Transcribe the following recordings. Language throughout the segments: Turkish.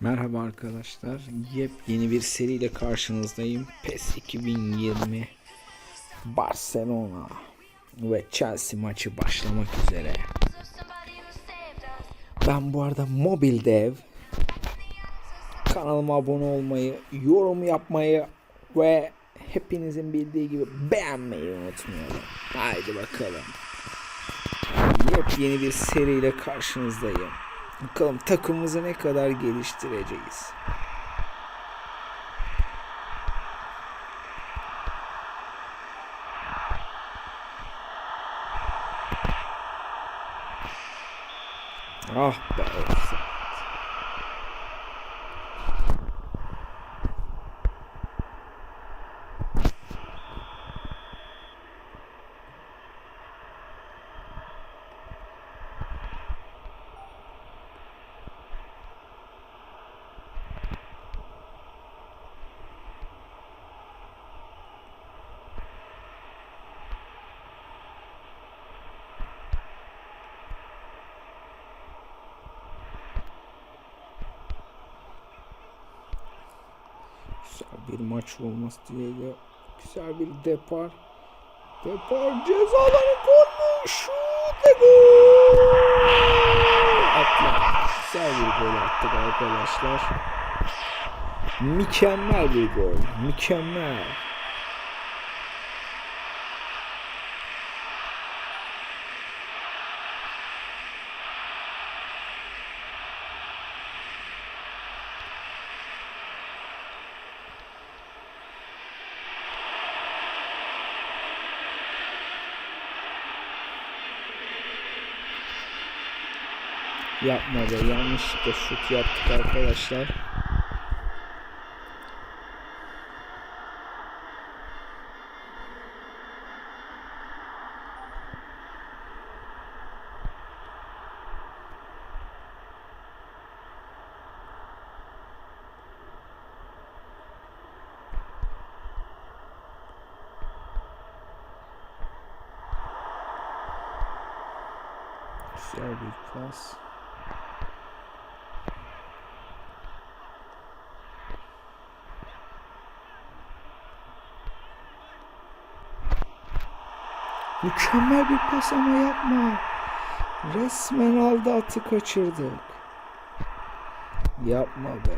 Merhaba arkadaşlar. Yepyeni bir seriyle karşınızdayım. PES 2020 Barcelona ve Chelsea maçı başlamak üzere. Ben bu arada mobil dev. Kanalıma abone olmayı, yorum yapmayı ve hepinizin bildiği gibi beğenmeyi unutmayalım. Haydi bakalım. Yepyeni bir seriyle karşınızdayım. Bakalım takımımızı ne kadar geliştireceğiz. Ah be. offside. Güzel bir maç olması dileğiyle güzel bir depar. Depar ceza alanı gol mü? Şut ve gol! Atla. Güzel bir gol attık arkadaşlar. Mükemmel bir gol. Mükemmel. Yapma be yanlışlıkla şut yaptık arkadaşlar. Güzel bir pas. Mükemmel bir pas ama yapma. Resmen aldı atı kaçırdık. Yapma be.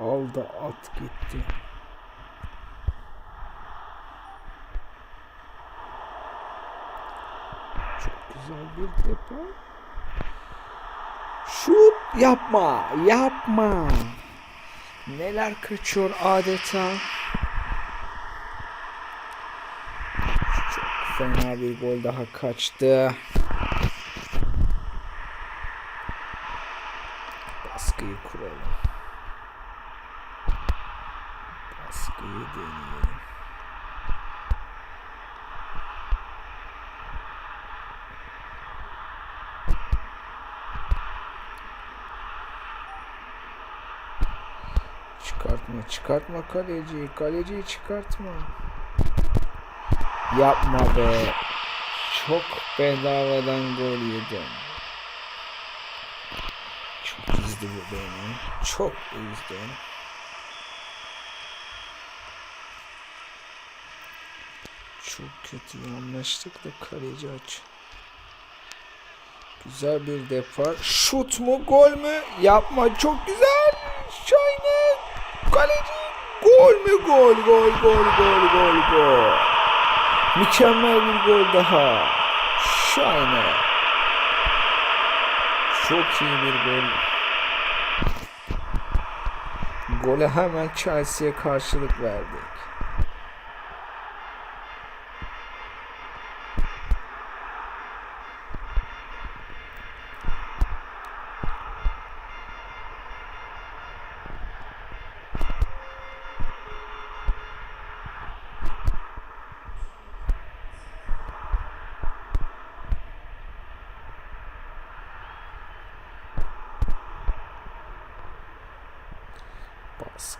Aldı at gitti. Çok güzel bir depa. Şut yapma, yapma. Neler kaçıyor adeta. Çok fena bir gol daha kaçtı. Baskıyı kuralım. Baskıyı deneyelim. Çıkartma, kaleciyi. Kaleciyi çıkartma. Yapma be. Çok bedavadan gol yedim. Çok üzdü bu beni. Çok üzdü. Çok kötü anlaştık da kaleci aç. Güzel bir depar. Şut mu gol mü? Yapma çok güzel. Şahane. Kaleci. Gol mü gol gol gol gol gol gol. Mükemmel bir gol daha. Şahane. Çok iyi bir gol. Gole hemen Chelsea'ye karşılık verdik.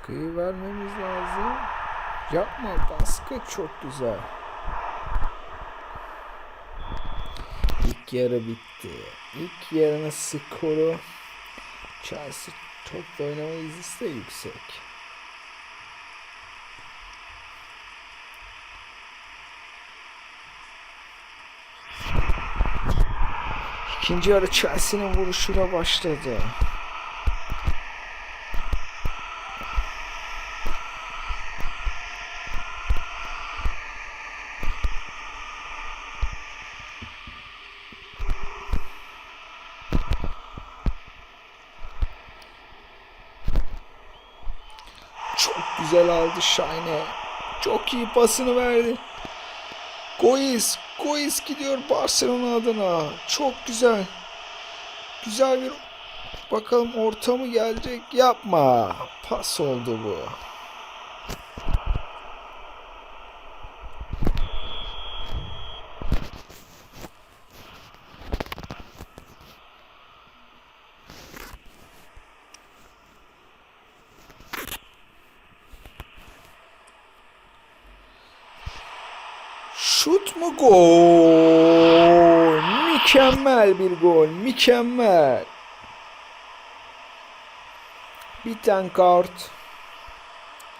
Baskıyı vermemiz lazım. Yapma baskı çok güzel. yarı bitti. İlk yarının skoru Chelsea topla oynama izlisi de yüksek. İkinci yarı Chelsea'nin vuruşuyla başladı. Çok güzel aldı Şahane. Çok iyi pasını verdi. Gois, Gois gidiyor Barcelona adına. Çok güzel. Güzel bir bakalım orta mı gelecek? Yapma. Pas oldu bu. Mu gol? Mükemmel bir gol. Mükemmel. Biten kart.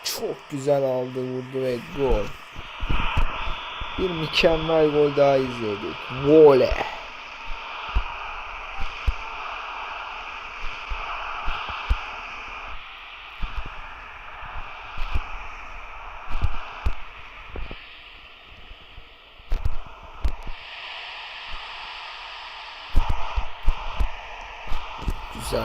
Çok güzel aldı vurdu ve gol. Bir mükemmel gol daha izledik. Vole. Bir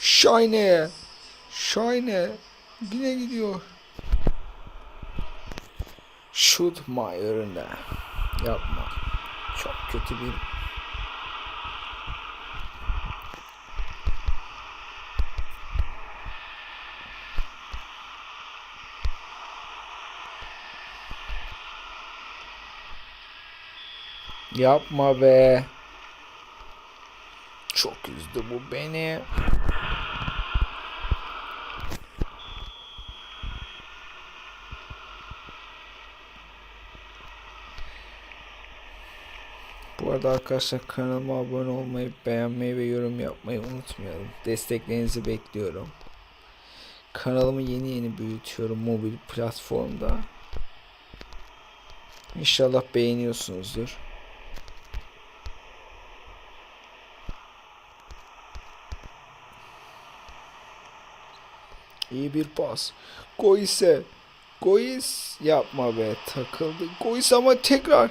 Shine. Shine. Yine gidiyor. Shoot Mayer'ına. Yapma. Çok kötü bir Yapma be. Çok üzdü bu beni. Bu arada arkadaşlar kanalıma abone olmayı, beğenmeyi ve yorum yapmayı unutmayalım. Desteklerinizi bekliyorum. Kanalımı yeni yeni büyütüyorum mobil platformda. İnşallah beğeniyorsunuzdur. İyi bir pas. Gois'e. Gois yapma be takıldı. Gois ama tekrar.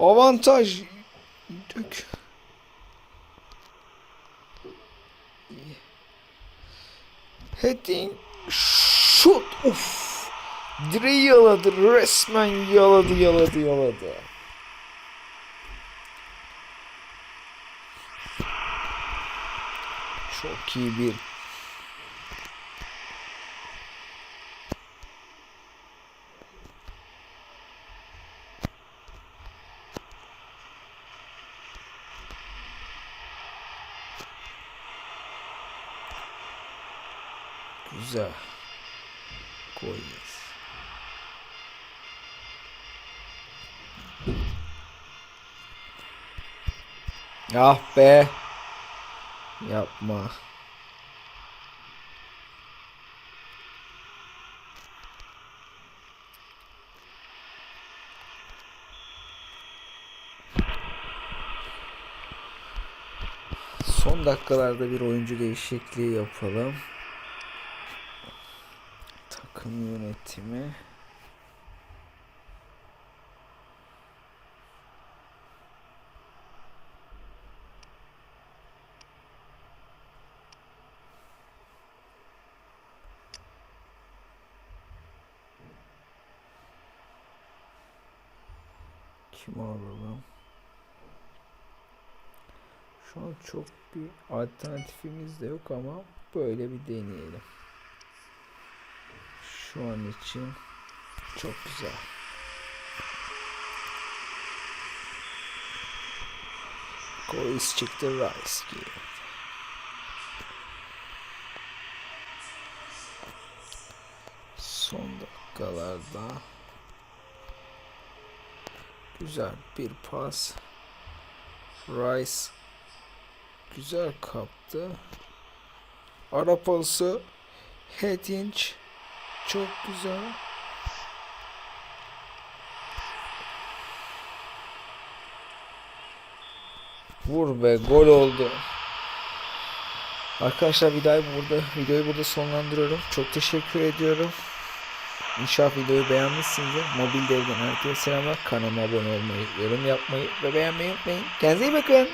Avantaj. Dök. Heading. Şut. Uf. Direği yaladı. Resmen yaladı yaladı yaladı. Çok iyi bir Güzel. Koyuyoruz. Ah be. Yapma. Son dakikalarda bir oyuncu değişikliği yapalım. Takım yönetimi. Kim alalım? Şu an çok bir alternatifimiz de yok ama böyle bir deneyelim. Şu an için çok güzel. Kois çıktı Rice Son dakikalarda. Güzel bir pas. Rice güzel kaptı. Ara pası. Hedinch çok güzel. Vur be gol oldu. Arkadaşlar videoyu burada videoyu burada sonlandırıyorum. Çok teşekkür ediyorum. İnşallah videoyu beğenmişsinizdir. Mobil devden herkese selamlar. Kanalıma abone olmayı, yorum yapmayı ve beğenmeyi unutmayın. Kendinize iyi bakın.